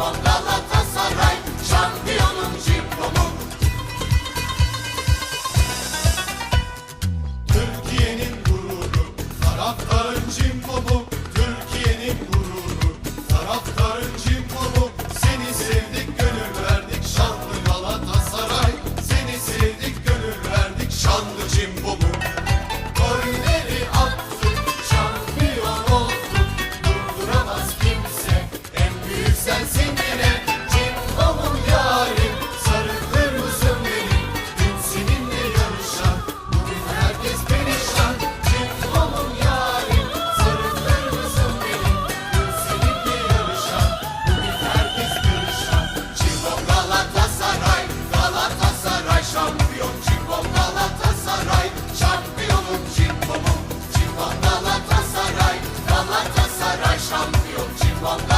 Come on, Galatasaray şampiyon çıkmalı